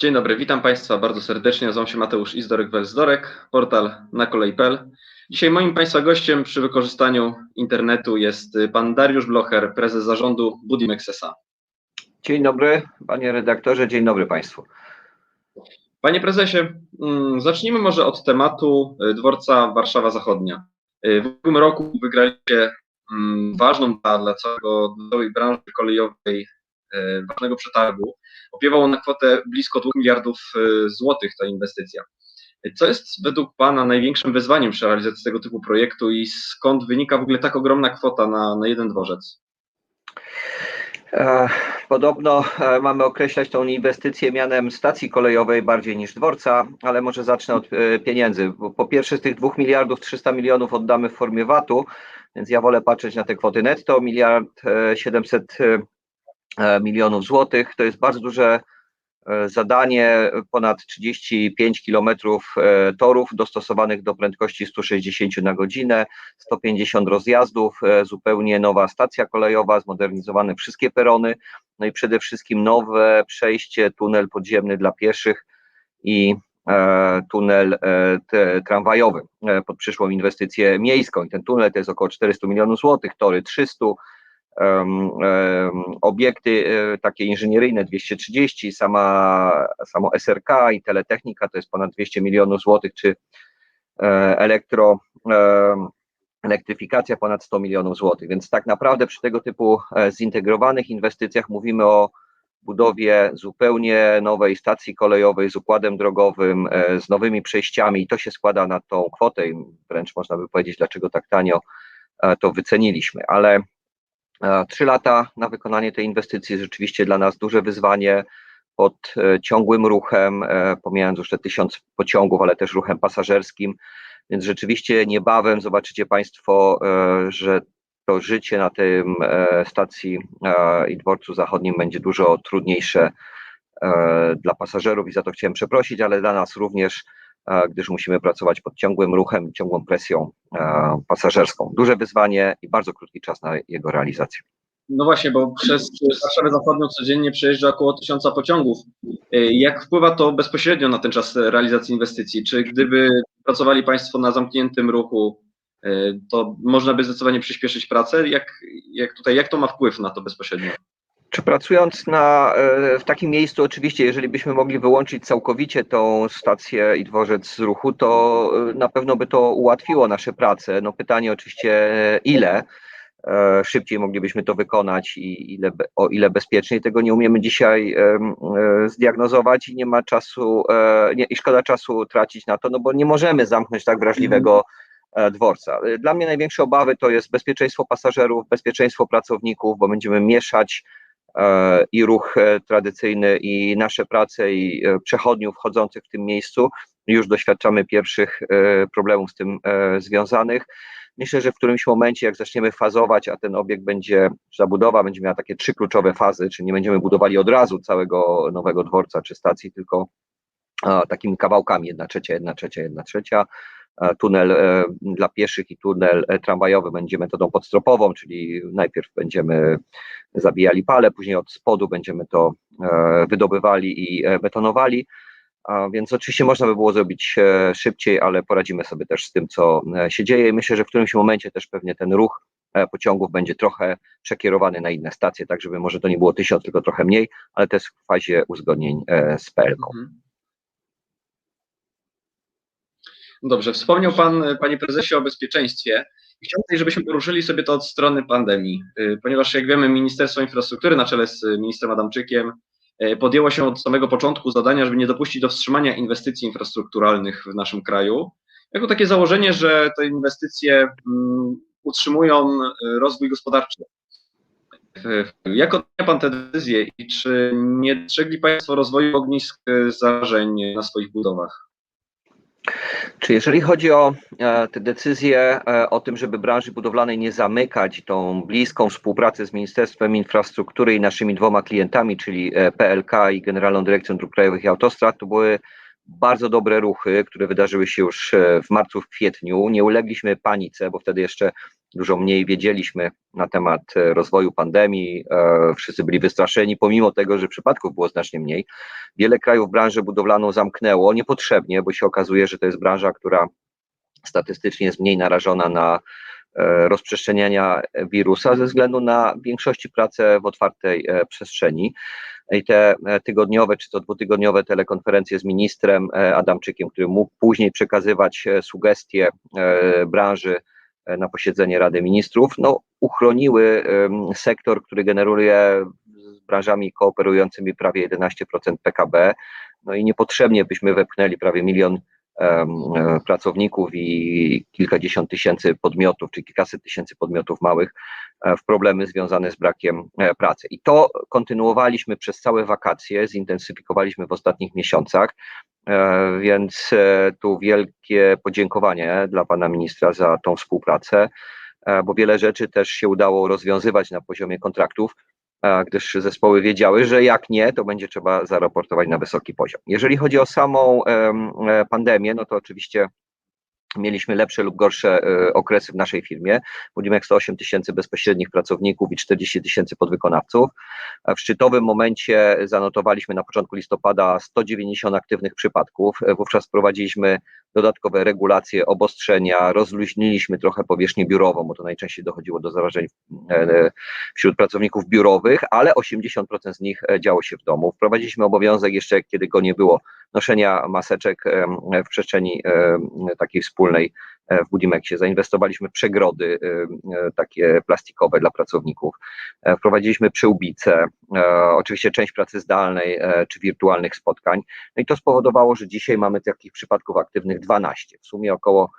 Dzień dobry, witam Państwa bardzo serdecznie. Nazywam się Mateusz Izdorek-Welzdorek, portal na kolej.pl. Dzisiaj moim Państwa gościem przy wykorzystaniu internetu jest pan Dariusz Blocher, prezes zarządu Budimex S.A. Dzień dobry, panie redaktorze, dzień dobry państwu. Panie prezesie, mm, zacznijmy może od tematu y, dworca Warszawa Zachodnia. Y, W ubiegłym roku wygraliście ważną dla, całego, całej branży kolejowej y, ważnego przetargu. Opiewał na kwotę blisko 2 miliardów y, złotych ta inwestycja. Co jest według Pana największym wyzwaniem przy realizacji tego typu projektu i skąd wynika w ogóle tak ogromna kwota na, na jeden dworzec? E, Podobno e, mamy określać tą inwestycję mianem stacji kolejowej bardziej niż dworca, ale może zacznę od e, pieniędzy. Po pierwsze z tych 2 miliardów 300 milionów oddamy w formie VAT-u, więc ja wolę patrzeć na te kwoty netto, miliard e, 700 e, milionów złotych. To jest bardzo duże zadanie, ponad 35 kilometrów e, torów dostosowanych do prędkości 160 na godzinę, 150 rozjazdów, e, zupełnie nowa stacja kolejowa, zmodernizowane wszystkie perony, no i przede wszystkim nowe przejście, tunel podziemny dla pieszych i e, tunel e, tramwajowy e, pod przyszłą inwestycję miejską. I ten tunel to jest około 400 milionów złotych, tory 300, em, em, obiekty e, takie inżynieryjne 230, sama, samo SRK i teletechnika to jest ponad 200 milionów złotych, czy e, elektro, em, elektryfikacja ponad 100 milionów złotych. Więc tak naprawdę przy tego typu e, zintegrowanych inwestycjach mówimy o budowie zupełnie nowej stacji kolejowej z układem drogowym, e, z nowymi przejściami i to się składa na tą kwotę i wręcz można by powiedzieć, dlaczego tak tanio e, to wyceniliśmy. Ale e, trzy lata na wykonanie tej inwestycji rzeczywiście dla nas duże wyzwanie pod e, ciągłym ruchem, e, pomijając już te tysiąc pociągów, ale też ruchem pasażerskim, więc rzeczywiście niebawem zobaczycie Państwo, e, że to życie na tym stacji i dworcu zachodnim będzie dużo trudniejsze dla pasażerów i za to chciałem przeprosić, ale dla nas również, gdyż musimy pracować pod ciągłym ruchem, ciągłą presją e, pasażerską. Duże wyzwanie i bardzo krótki czas na jego realizację. No właśnie, bo przez Warszawę Zachodnią codziennie przejeżdża około tysiąca pociągów. Y, Jak wpływa to bezpośrednio na ten czas realizacji inwestycji? Czy gdyby pracowali Państwo na zamkniętym ruchu, y, to można by zdecydowanie przyspieszyć pracę? Jak, jak tutaj, jak to ma wpływ na to bezpośrednio? Czy pracując na, e, w takim miejscu, oczywiście, jeżeli byśmy mogli wyłączyć całkowicie tą stację i dworzec z ruchu, to e, na pewno by to ułatwiło nasze prace. No pytanie oczywiście e, ile szybciej moglibyśmy to wykonać i ile, o ile bezpieczniej. Tego nie umiemy dzisiaj zdiagnozować i nie ma czasu, nie, i szkoda czasu tracić na to, no bo nie możemy zamknąć tak wrażliwego e, dworca. Dla mnie największe obawy to jest bezpieczeństwo pasażerów, bezpieczeństwo pracowników, bo będziemy mieszać i ruch e, tradycyjny, i nasze prace, i e, przechodniów wchodzących w tym miejscu. Już doświadczamy pierwszych e, problemów z tym e, związanych. Myślę, że w którymś momencie, jak zaczniemy fazować, a ten obiekt będzie, czy zabudowa będzie miała takie trzy kluczowe fazy, czyli nie będziemy budowali od razu całego nowego dworca czy stacji, tylko e, takimi kawałkami, jedna trzecia, jedna trzecia, jedna trzecia. E, Tunel e, dla pieszych i tunel e, tramwajowy będzie metodą podstropową, czyli najpierw będziemy zabijali pale, później od spodu będziemy to wydobywali i betonowali. A Więc oczywiście można by było zrobić szybciej, ale poradzimy sobie też z tym, co się dzieje. Myślę, że w którymś momencie też pewnie ten ruch pociągów będzie trochę przekierowany na inne stacje, tak żeby może to nie było tysiąc, tylko trochę mniej, ale też w fazie uzgodnień z PLK. Mhm. Dobrze, wspomniał Pan, e, Panie Prezesie, o bezpieczeństwie. Chciałbym, żebyśmy poruszyli sobie to od strony pandemii, y, ponieważ jak wiemy, Ministerstwo Infrastruktury na czele z y, ministrem Adamczykiem podjęło się od samego początku zadania, żeby nie dopuścić do wstrzymania inwestycji infrastrukturalnych w naszym kraju. Jako takie założenie, że te inwestycje mm, utrzymują rozwój gospodarczy. Jak ocenia Pan te decyzje i czy nie dostrzegli Państwo rozwoju ognisk zarażeń na swoich budowach? Czy jeżeli chodzi o e, te decyzje e, o tym, żeby branży budowlanej nie zamykać, tą bliską współpracę z Ministerstwem Infrastruktury i naszymi dwoma klientami, czyli e, PLK i Generalną Dyrekcją Dróg Krajowych i Autostrad, to były bardzo dobre ruchy, które wydarzyły się już w marcu, w kwietniu. Nie ulegliśmy panice, bo wtedy jeszcze dużo mniej wiedzieliśmy na temat e, rozwoju pandemii, e, wszyscy byli wystraszeni, pomimo tego, że przypadków było znacznie mniej. Wiele krajów branżę budowlaną zamknęło niepotrzebnie, bo się okazuje, że to jest branża, która statystycznie jest mniej narażona na e, rozprzestrzeniania wirusa ze względu na większości pracę w otwartej przestrzeni. I te tygodniowe czy to dwutygodniowe telekonferencje z ministrem Adamczykiem, który mógł później przekazywać sugestie branży na posiedzenie Rady Ministrów, no, uchroniły sektor, który generuje z branżami kooperującymi prawie 11% PKB. No i niepotrzebnie byśmy wepchnęli prawie milion e, pracowników i kilkadziesiąt tysięcy podmiotów, czy kilkaset tysięcy podmiotów małych e, w problemy związane z brakiem e, pracy. I to kontynuowaliśmy przez całe wakacje, zintensyfikowaliśmy w ostatnich miesiącach, e, więc e, tu wielkie podziękowanie dla pana ministra za tą współpracę, e, bo wiele rzeczy też się udało rozwiązywać na poziomie kontraktów, e, gdyż zespoły wiedziały, że jak nie, to będzie trzeba zaraportować na wysoki poziom. Jeżeli chodzi o samą em, e, pandemię, no to oczywiście mieliśmy lepsze lub gorsze e, okresy w naszej firmie. Mówimy jak 108 tysięcy bezpośrednich pracowników i 40 tysięcy podwykonawców. W szczytowym momencie zanotowaliśmy na początku listopada 190 aktywnych przypadków. E, Wówczas wprowadziliśmy dodatkowe regulacje, obostrzenia, rozluźniliśmy trochę powierzchnię biurową, bo to najczęściej dochodziło do zarażeń e, wśród pracowników biurowych, ale 80% z nich e, działo się w domu. Wprowadziliśmy obowiązek jeszcze, kiedy go nie było, noszenia maseczek w przestrzeni takiej wspólnej e, w Budimexie. Zainwestowaliśmy w przegrody e, takie plastikowe dla pracowników. E, Wprowadziliśmy przyłbice, e, oczywiście część pracy zdalnej e, czy wirtualnych spotkań. No i to spowodowało, że dzisiaj mamy takich przypadków aktywnych 12. W sumie około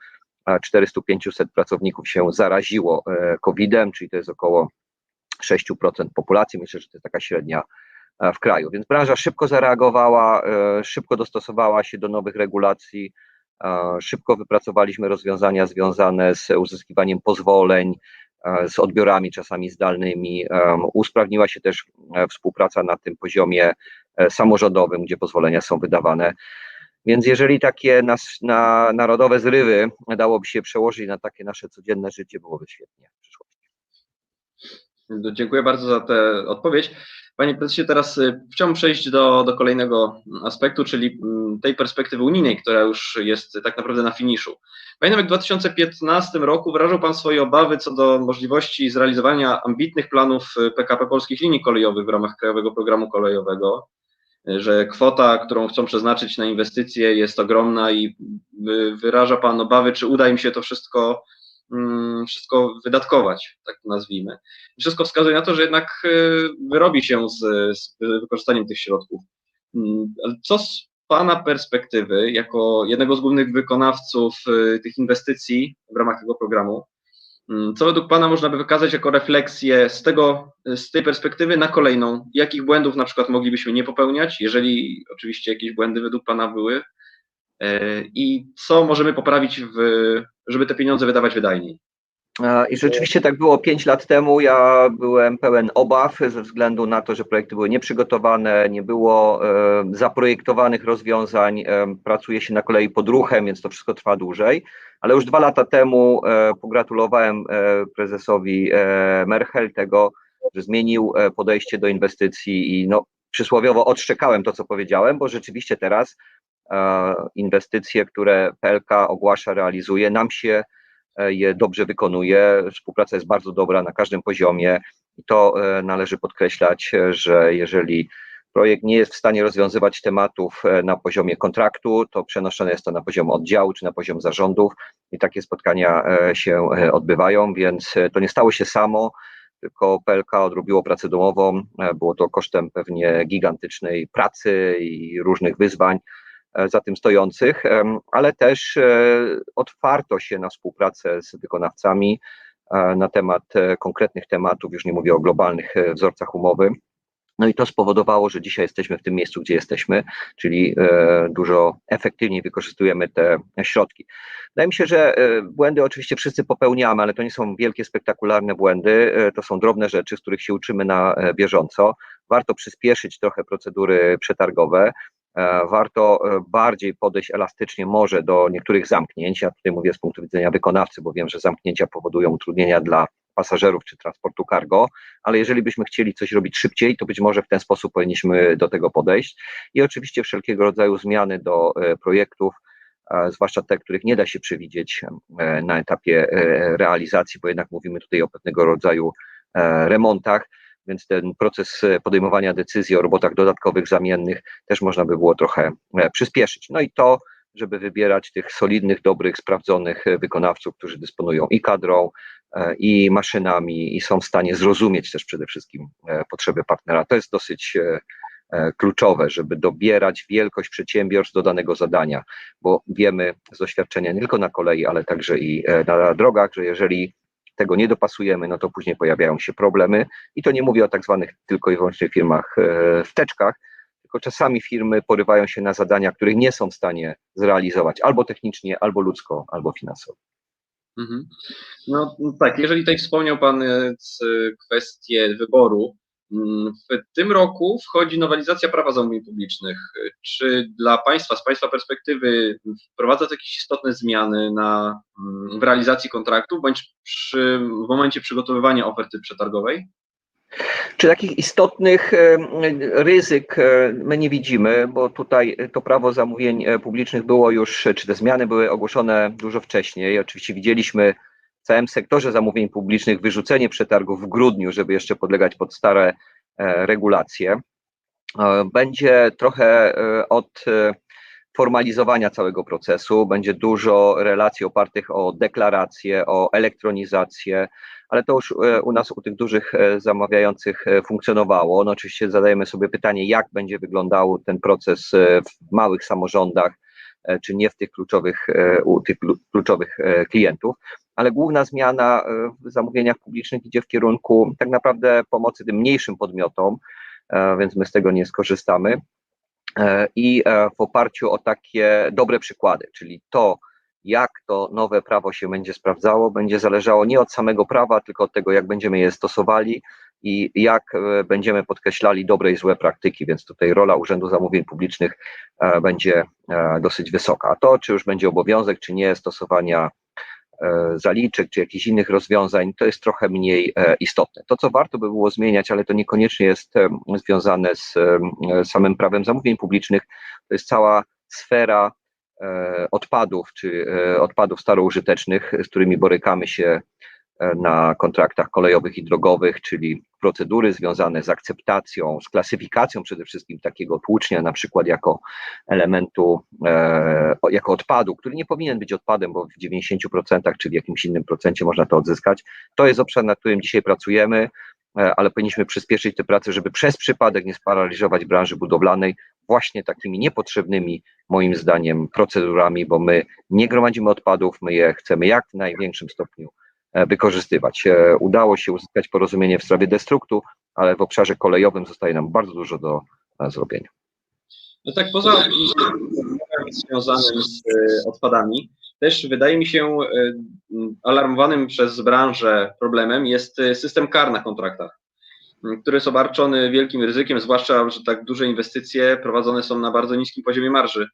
e, 400-500 pracowników się zaraziło e, COVID-em, czyli to jest około 6% populacji. Myślę, że to jest taka średnia e, w kraju. Więc branża szybko zareagowała, e, szybko dostosowała się do nowych regulacji, e, szybko wypracowaliśmy rozwiązania związane z uzyskiwaniem pozwoleń, e, z odbiorami czasami zdalnymi. Em, Usprawniła się też e, współpraca na tym poziomie e, samorządowym, gdzie pozwolenia są wydawane. Więc jeżeli takie nas, na, narodowe zrywy dałoby się przełożyć na takie nasze codzienne życie, byłoby świetnie Dziękuję bardzo za tę odpowiedź. Panie prezesie, teraz y, chciałbym przejść do, do kolejnego aspektu, czyli mm, tej perspektywy unijnej, która już jest tak naprawdę na finiszu. Pamiętam, jak w 2015 roku wyrażał Pan swoje obawy co do możliwości zrealizowania ambitnych planów y, PKP Polskich Linii Kolejowych w ramach Krajowego Programu Kolejowego, y, że kwota, którą chcą przeznaczyć na inwestycje jest ogromna i wy- wyraża Pan obawy, czy uda im się to wszystko, wszystko wydatkować, tak to nazwijmy wszystko wskazuje na to, że jednak y, wyrobi się z, z wykorzystaniem tych środków. Mm, Co z Pana perspektywy, jako jednego z głównych wykonawców y, tych inwestycji w ramach tego programu, mm, co według Pana można by wykazać jako refleksję z, tego, z tej perspektywy na kolejną? Jakich błędów na przykład moglibyśmy nie popełniać, jeżeli oczywiście jakieś błędy według Pana były? E, I co możemy poprawić, w, żeby te pieniądze wydawać wydajniej? I rzeczywiście tak było 5 lat temu. Ja byłem pełen obaw ze względu na to, że projekty były nieprzygotowane, nie było e, zaprojektowanych rozwiązań, e, pracuje się na kolei pod ruchem, więc to wszystko trwa dłużej. Ale już dwa lata temu pogratulowałem prezesowi Merchel tego, że zmienił podejście do inwestycji i no, przysłowiowo odszczekałem to, co powiedziałem, bo rzeczywiście teraz inwestycje, które PLK ogłasza, realizuje, nam się e, je dobrze wykonuje. Współpraca jest bardzo dobra na każdym poziomie i to e, należy podkreślać, e, że jeżeli projekt nie jest w stanie rozwiązywać tematów e, na poziomie kontraktu, to przenoszone jest to na poziom oddziału czy na poziom zarządów i takie spotkania e, się e, odbywają, więc e, to nie stało się samo, tylko PLK odrobiło pracę domową. E, Było to kosztem pewnie gigantycznej pracy i różnych wyzwań e, za tym stojących, ale też e, otwarto się na współpracę z wykonawcami e, na temat e, konkretnych tematów, już nie mówię o globalnych e, wzorcach umowy. No i to spowodowało, że dzisiaj jesteśmy w tym miejscu, gdzie jesteśmy, czyli e, dużo efektywniej wykorzystujemy te środki. Wydaje mi się, że e, błędy oczywiście wszyscy popełniamy, ale to nie są wielkie, spektakularne błędy, e, to są drobne rzeczy, z których się uczymy na e, bieżąco. Warto przyspieszyć trochę procedury przetargowe, e, warto e, bardziej podejść elastycznie może do niektórych zamknięć. Ja tutaj mówię z punktu widzenia wykonawcy, bo wiem, że zamknięcia powodują utrudnienia dla pasażerów czy transportu cargo, ale jeżeli byśmy chcieli coś robić szybciej, to być może w ten sposób powinniśmy do tego podejść. I oczywiście wszelkiego rodzaju zmiany do e, projektów, e, zwłaszcza te, których nie da się przewidzieć e, na etapie e, realizacji, bo jednak mówimy tutaj o pewnego rodzaju e, remontach, więc ten proces e, podejmowania decyzji o robotach dodatkowych, zamiennych też można by było trochę e, przyspieszyć. No i to, żeby wybierać tych solidnych, dobrych, sprawdzonych e, wykonawców, którzy dysponują i kadrą, i maszynami, i są w stanie zrozumieć też przede wszystkim potrzeby partnera. To jest dosyć kluczowe, żeby dobierać wielkość przedsiębiorstw do danego zadania, bo wiemy z doświadczenia nie tylko na kolei, ale także i na drogach, że jeżeli tego nie dopasujemy, no to później pojawiają się problemy i to nie mówię o tak zwanych tylko i wyłącznie firmach e, wteczkach, tylko czasami firmy porywają się na zadania, których nie są w stanie zrealizować albo technicznie, albo ludzko, albo finansowo. Mhm. No tak, jeżeli tutaj wspomniał Pan e, c- kwestię wyboru, w tym roku wchodzi nowelizacja prawa zamówień publicznych. Czy dla Państwa, z Państwa perspektywy wprowadza to jakieś istotne zmiany na, mm, w realizacji kontraktów, bądź przy, w momencie przygotowywania oferty przetargowej? Czy takich istotnych e, ryzyk e, my nie widzimy, bo tutaj to prawo zamówień e, publicznych było już, czy te zmiany były ogłoszone dużo wcześniej. Oczywiście widzieliśmy całym sektorze zamówień publicznych wyrzucenie przetargów w grudniu, żeby jeszcze podlegać pod stare e, regulacje. E, Będzie trochę e, od formalizowania całego procesu, będzie dużo relacji opartych o deklaracje, o elektronizację, ale to już u nas, u tych dużych zamawiających funkcjonowało. No oczywiście zadajemy sobie pytanie, jak będzie wyglądał ten proces w małych samorządach, czy nie w tych kluczowych, u tych klu- kluczowych klientów, ale główna zmiana e, w zamówieniach publicznych idzie w kierunku tak naprawdę pomocy tym mniejszym podmiotom, e, więc my z tego nie skorzystamy. E, I w oparciu o takie dobre przykłady, czyli to, jak to nowe prawo się będzie sprawdzało, będzie zależało nie od samego prawa, tylko od tego, jak będziemy je stosowali i jak będziemy podkreślali dobre i złe praktyki, więc tutaj rola Urzędu Zamówień Publicznych będzie dosyć wysoka. A to, czy już będzie obowiązek, czy nie stosowania zaliczek, czy jakichś innych rozwiązań, to jest trochę mniej e, istotne. To, co warto by było zmieniać, ale to niekoniecznie jest e, związane z e, samym prawem zamówień publicznych, to jest cała sfera e, odpadów, czy e, odpadów staroużytecznych, z którymi borykamy się e, na kontraktach kolejowych i drogowych, czyli procedury związane z akceptacją, z klasyfikacją przede wszystkim takiego tłucznia, na przykład jako elementu, e, jako odpadu, który nie powinien być odpadem, bo w 90% czy w jakimś innym procencie można to odzyskać. To jest obszar, nad którym dzisiaj pracujemy, e, ale powinniśmy przyspieszyć tę pracę, żeby przez przypadek nie sparaliżować branży budowlanej właśnie takimi niepotrzebnymi, moim zdaniem, procedurami, bo my nie gromadzimy odpadów, my je chcemy jak w największym stopniu e, wykorzystywać. E, Udało się uzyskać porozumienie w sprawie destruktu, ale w obszarze kolejowym zostaje nam bardzo dużo do e, zrobienia. No tak, poza związanym z e, odpadami, też wydaje mi się e, alarmowanym przez branżę problemem jest e, system kar na kontraktach, który jest obarczony wielkim ryzykiem, zwłaszcza, że tak duże inwestycje prowadzone są na bardzo niskim poziomie marży.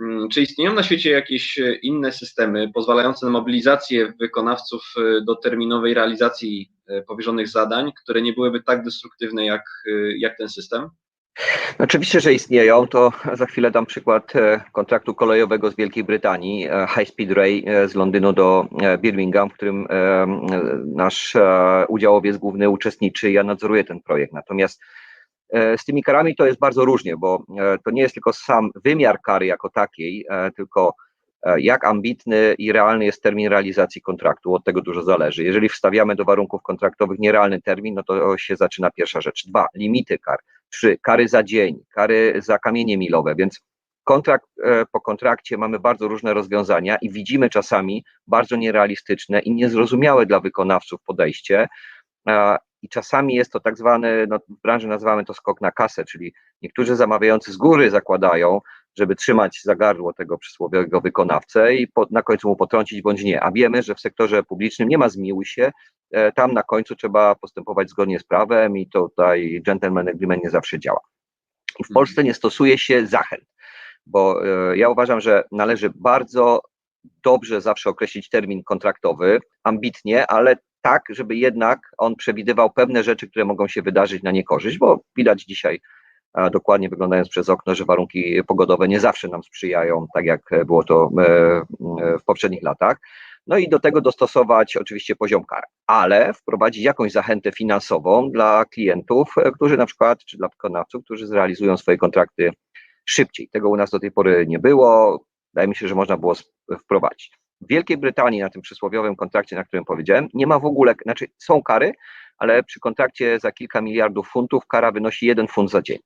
M, Czy istnieją na świecie jakieś e, inne systemy pozwalające na mobilizację wykonawców e, do terminowej realizacji e, powierzonych zadań, które nie byłyby tak destruktywne jak, jak ten system? Oczywiście, że istnieją. To za chwilę dam przykład kontraktu kolejowego z Wielkiej Brytanii, High Speed Ray e, z Londynu do Birmingham, w którym nasz udziałowiec główny uczestniczy. Ja nadzoruję ten projekt. Natomiast z tymi karami to jest bardzo różnie, bo e, to nie jest tylko sam wymiar kary jako takiej, e, tylko e, jak ambitny i realny jest termin realizacji kontraktu. Od tego dużo zależy. Jeżeli wstawiamy do warunków kontraktowych nierealny termin, no to się zaczyna pierwsza rzecz. Dwa, limity kar. Trzy, kary za dzień, kary za kamienie milowe, więc kontrakt e, po kontrakcie mamy bardzo różne rozwiązania i widzimy czasami bardzo nierealistyczne i niezrozumiałe dla wykonawców podejście. I czasami jest to tak zwany, no w branży nazywamy to skok na kasę, czyli niektórzy zamawiający z góry zakładają, żeby trzymać za gardło tego przysłowiowego wykonawcę i po, na końcu mu potrącić bądź nie. A wiemy, że w sektorze publicznym nie ma zmiłuj się, e, tam na końcu trzeba postępować zgodnie z prawem i tutaj gentleman agreement nie zawsze działa. I w Polsce nie stosuje się zachęt. bo e, ja uważam, że należy bardzo dobrze zawsze określić termin kontraktowy, ambitnie, ale tak, żeby jednak on przewidywał pewne rzeczy, które mogą się wydarzyć na niekorzyść, bo widać dzisiaj, dokładnie wyglądając przez okno, że warunki pogodowe nie zawsze nam sprzyjają, tak jak było to e, w poprzednich latach. No i do tego dostosować oczywiście poziom kar, ale wprowadzić jakąś zachętę finansową dla klientów, e, którzy na przykład, czy dla wykonawców, którzy zrealizują swoje kontrakty szybciej. Tego u nas do tej pory nie było. Wydaje mi się, że można było wprowadzić. W Wielkiej Brytanii na tym przysłowiowym kontrakcie, na którym powiedziałem, nie ma w ogóle, znaczy są kary, ale przy kontrakcie za kilka miliardów funtów kara wynosi jeden funt za dzień.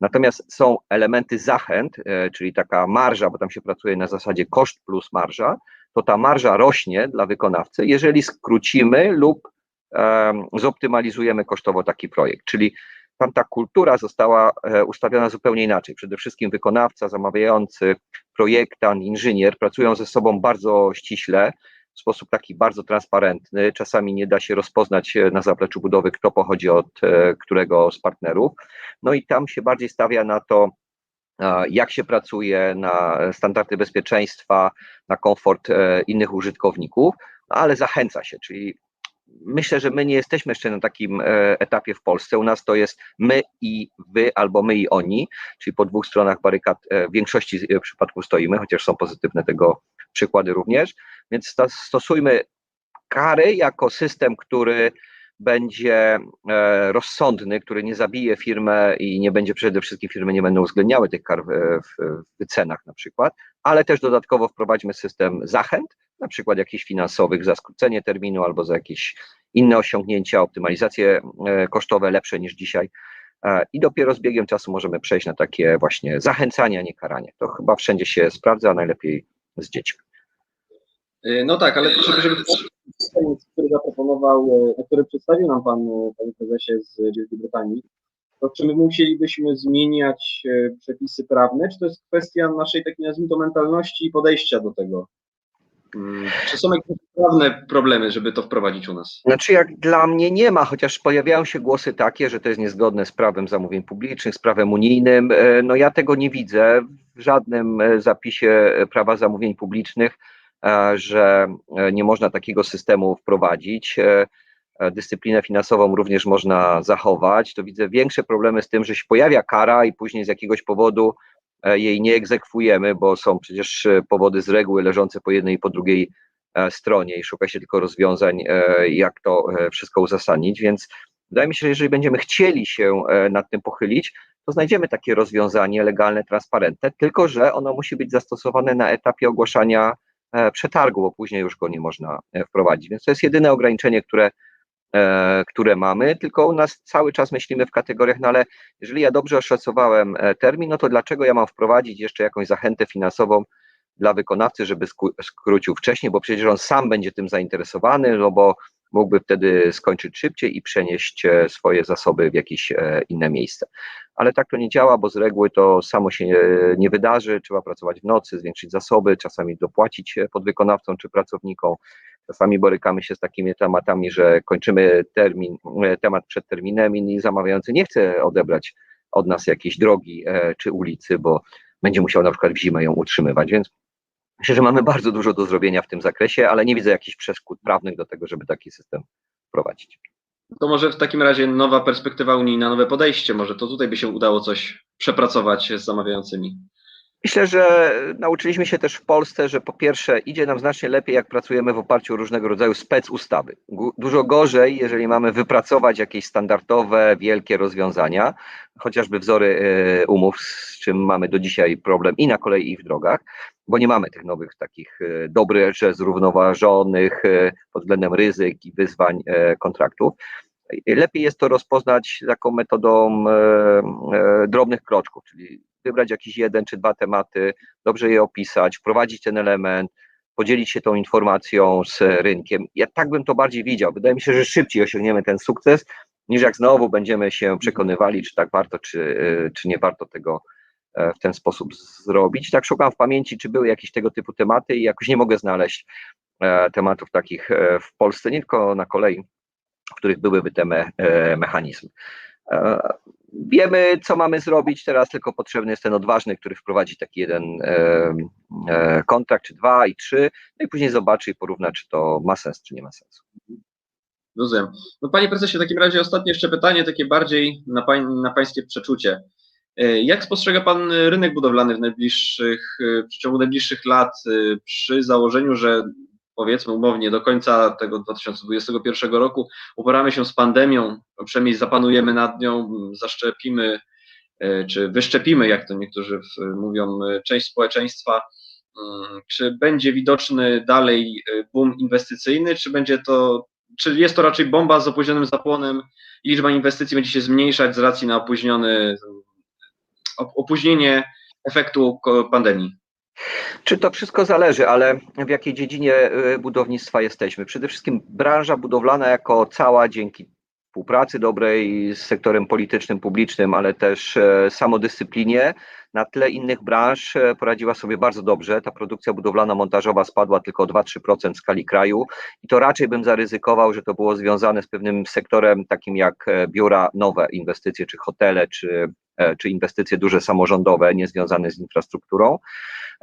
Natomiast są elementy zachęt, e, czyli taka marża, bo tam się pracuje na zasadzie koszt plus marża, to ta marża rośnie dla wykonawcy, jeżeli skrócimy lub em, zoptymalizujemy kosztowo taki projekt. Czyli tam ta kultura została e, ustawiona zupełnie inaczej. Przede wszystkim wykonawca, zamawiający, projektant, inżynier pracują ze sobą bardzo ściśle, w sposób taki bardzo transparentny. Czasami nie da się rozpoznać e, na zapleczu budowy, kto pochodzi od e, którego z partnerów. No i tam się bardziej stawia na to, jak się pracuje, na standardy bezpieczeństwa, na komfort e, innych użytkowników, ale zachęca się, czyli myślę, że my nie jesteśmy jeszcze na takim e, etapie w Polsce. U nas to jest my i wy, albo my i oni, czyli po dwóch stronach barykad e, w większości e, przypadków stoimy, chociaż są pozytywne tego przykłady również. Więc stosujmy kary jako system, który będzie e, rozsądny, który nie zabije firmę i nie będzie przede wszystkim firmy nie będą uwzględniały tych kar w, wycenach na przykład, ale też dodatkowo wprowadźmy system zachęt, na przykład jakichś finansowych za skrócenie terminu albo za jakieś inne osiągnięcia, optymalizacje e, kosztowe lepsze niż dzisiaj. E, I dopiero z biegiem czasu możemy przejść na takie właśnie zachęcanie, a nie karanie. To chyba wszędzie się sprawdza, najlepiej z dziećmi. Y, No tak, ale żeby, żeby który zaproponował, y, który przedstawił nam pan, y, panie prezesie z Wielkiej Brytanii, to czy my musielibyśmy zmieniać przepisy prawne, czy to jest kwestia naszej takiej, nazwijmy mentalności i podejścia do tego? Mm, Czy są jakieś prawne problemy, żeby to wprowadzić u nas? Znaczy, jak dla mnie nie ma, chociaż pojawiają się głosy takie, że to jest niezgodne z prawem zamówień publicznych, z prawem unijnym. E, No ja tego nie widzę w żadnym e, zapisie e, prawa zamówień publicznych, że e, nie można takiego systemu wprowadzić. E, e, Dyscyplinę finansową również można zachować. To widzę większe problemy z tym, że się pojawia kara i później z jakiegoś powodu e, jej nie egzekwujemy, bo są przecież e, powody z reguły leżące po jednej i po drugiej e, stronie i szuka się tylko rozwiązań, e, jak to e, wszystko uzasadnić, więc wydaje mi się, że jeżeli będziemy chcieli się e, nad tym pochylić, to znajdziemy takie rozwiązanie legalne, transparentne, tylko że ono musi być zastosowane na etapie ogłaszania e, przetargu, bo później już go nie można e, wprowadzić. Więc to jest jedyne ograniczenie, które, e, które mamy, tylko u nas cały czas myślimy w kategoriach, no ale jeżeli ja dobrze oszacowałem e, termin, no to dlaczego ja mam wprowadzić jeszcze jakąś zachętę finansową dla wykonawcy, żeby skrócił wcześniej, bo przecież on sam będzie tym zainteresowany, no bo mógłby wtedy skończyć szybciej i przenieść e, swoje zasoby w jakieś e, inne miejsce. Ale tak to nie działa, bo z reguły to samo się e, nie wydarzy. Trzeba pracować w nocy, zwiększyć zasoby, czasami dopłacić podwykonawcom czy pracownikom. Czasami borykamy się z takimi tematami, że kończymy termin, temat przed terminem i zamawiający nie chce odebrać od nas jakiejś drogi czy ulicy, bo będzie musiał na przykład w zimę ją utrzymywać, więc Myślę, że mamy bardzo dużo do zrobienia w tym zakresie, ale nie widzę jakichś przeszkód prawnych do tego, żeby taki system wprowadzić. To może w takim razie nowa perspektywa unijna, nowe podejście, może to tutaj by się udało coś przepracować z zamawiającymi. Myślę, że nauczyliśmy się też w Polsce, że po pierwsze idzie nam znacznie lepiej, jak pracujemy w oparciu o różnego rodzaju spec ustawy. Dużo gorzej, jeżeli mamy wypracować jakieś standardowe, wielkie rozwiązania, chociażby wzory e, umów, z czym mamy do dzisiaj problem i na kolei, i w drogach, bo nie mamy tych nowych takich e, dobrze zrównoważonych e, pod względem ryzyk i wyzwań kontraktów. Lepiej jest to rozpoznać taką metodą drobnych kroczków, czyli wybrać jakiś jeden czy dwa tematy, dobrze je opisać, wprowadzić ten element, podzielić się tą informacją z rynkiem. Ja tak bym to bardziej widział. Wydaje mi się, że szybciej osiągniemy ten sukces, niż jak znowu będziemy się przekonywali, czy tak warto, czy, czy nie warto tego e, w ten sposób zrobić. Tak szukam w pamięci, czy były jakieś tego typu tematy i jakoś nie mogę znaleźć e, tematów takich e, w Polsce, nie tylko na kolei, w których byłyby te me, mechanizmy. Wiemy, co mamy zrobić, teraz tylko potrzebny jest ten odważny, który wprowadzi taki jeden e, e, kontrakt, czy dwa i trzy, no i później zobaczy i porówna, czy to ma sens, czy nie ma sensu. Rozumiem. No panie prezesie, w takim razie ostatnie jeszcze pytanie, takie bardziej na, pań, na pańskie przeczucie. E, Jak spostrzega pan rynek budowlany w najbliższych, e, w ciągu najbliższych lat e, przy założeniu, że powiedzmy umownie do końca tego 2021 roku uporamy się z pandemią, a przynajmniej zapanujemy nad nią, zaszczepimy e, czy wyszczepimy, jak to niektórzy mówią, e, część społeczeństwa. Mm, Czy będzie widoczny dalej e, boom inwestycyjny, czy będzie to, czy jest to raczej bomba z opóźnionym zapłonem i liczba inwestycji będzie się zmniejszać z racji na opóźniony, op- opóźnienie efektu pandemii? Czy to wszystko zależy, ale w jakiej dziedzinie y, budownictwa jesteśmy? Przede wszystkim branża budowlana jako cała dzięki współpracy dobrej z sektorem politycznym, publicznym, ale też e, samodyscyplinie na tle innych branż e, poradziła sobie bardzo dobrze. Ta produkcja budowlana, montażowa spadła tylko o 2-3% w skali kraju i to raczej bym zaryzykował, że to było związane z pewnym sektorem takim jak e, biura, nowe inwestycje, czy hotele, czy, czy inwestycje duże samorządowe, niezwiązane z infrastrukturą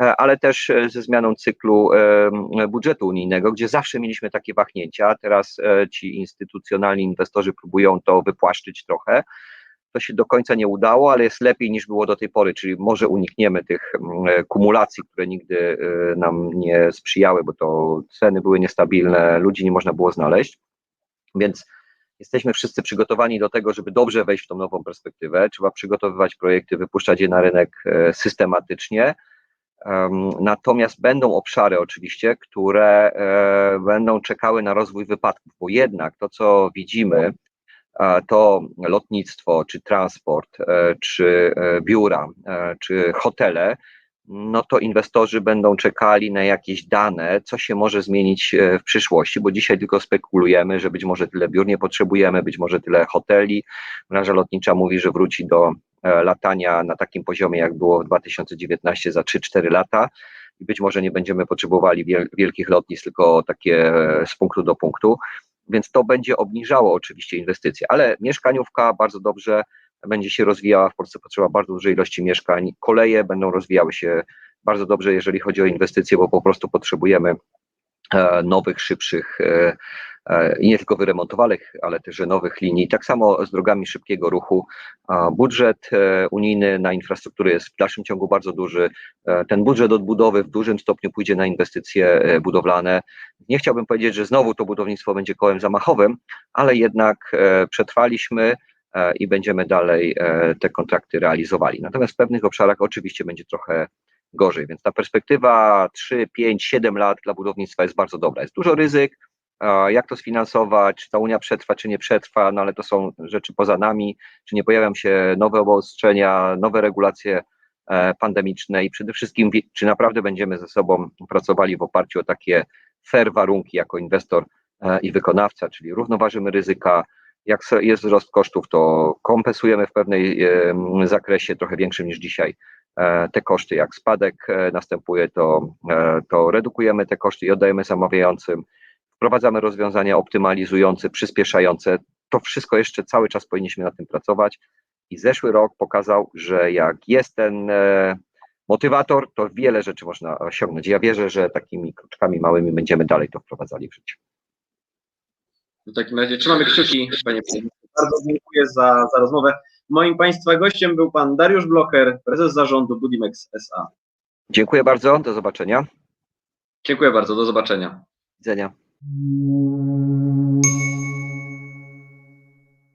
e, ale też e, ze zmianą cyklu e, budżetu unijnego, gdzie zawsze mieliśmy takie wahnięcia. Teraz e, ci instytucjonalni inwestorzy próbują to wypłaszczyć trochę. To się do końca nie udało, ale jest lepiej niż było do tej pory, czyli może unikniemy tych e, kumulacji, które nigdy e, nam nie sprzyjały, bo to ceny były niestabilne, ludzi nie można było znaleźć. Więc jesteśmy wszyscy przygotowani do tego, żeby dobrze wejść w tą nową perspektywę. Trzeba przygotowywać projekty, wypuszczać je na rynek e, systematycznie. Em, Natomiast będą obszary oczywiście, które e, będą czekały na rozwój wypadków, bo jednak to, co widzimy, to lotnictwo, czy transport, e, czy biura, czy hotele, no to inwestorzy będą czekali na jakieś dane, co się może zmienić e, w przyszłości, bo dzisiaj tylko spekulujemy, że być może tyle biur nie potrzebujemy, być może tyle hoteli. Branża lotnicza mówi, że wróci do e, latania na takim poziomie, jak było w 2019 za 3-4 lata. I być może nie będziemy potrzebowali wiel- wielkich lotnisk, tylko takie e, z punktu do punktu, więc to będzie obniżało oczywiście inwestycje, ale mieszkaniówka bardzo dobrze będzie się rozwijała, w Polsce potrzeba bardzo dużej ilości mieszkań, koleje będą rozwijały się bardzo dobrze, jeżeli chodzi o inwestycje, bo po prostu potrzebujemy e, nowych, szybszych e, e, i nie tylko wyremontowanych, ale też nowych linii. Tak samo z drogami szybkiego ruchu. Budżet unijny na infrastrukturę jest w dalszym ciągu bardzo duży. Ten budżet odbudowy w dużym stopniu pójdzie na inwestycje budowlane. Nie chciałbym powiedzieć, że znowu to budownictwo będzie kołem zamachowym, ale jednak przetrwaliśmy i będziemy dalej e, te kontrakty realizowali. Natomiast w pewnych obszarach oczywiście będzie trochę gorzej, więc ta perspektywa 3, 5, 7 lat dla budownictwa jest bardzo dobra. Jest dużo ryzyk, a jak to sfinansować, czy ta Unia przetrwa, czy nie przetrwa, no ale to są rzeczy poza nami, czy nie pojawią się nowe obostrzenia, nowe regulacje e, pandemiczne i przede wszystkim, czy naprawdę będziemy ze sobą pracowali w oparciu o takie fair warunki jako inwestor e, i wykonawca, czyli równoważymy ryzyka, jak jest wzrost kosztów, to kompensujemy w pewnej zakresie trochę większym niż dzisiaj e, te koszty. Jak spadek e, następuje, to, e, to redukujemy te koszty i oddajemy zamawiającym. Wprowadzamy rozwiązania optymalizujące, przyspieszające. To wszystko jeszcze cały czas powinniśmy nad tym pracować. I zeszły rok pokazał, że jak jest ten motywator, to wiele rzeczy można osiągnąć. Ja wierzę, że takimi kroczkami małymi będziemy dalej to wprowadzali w życie. W takim razie trzymamy kciuki, panie. Bardzo dziękuję za, za rozmowę. Moim państwa gościem był pan Dariusz Blocher, prezes zarządu Budimex SA. Dziękuję bardzo, do zobaczenia. Dziękuję bardzo, do zobaczenia. Do widzenia. Thank you.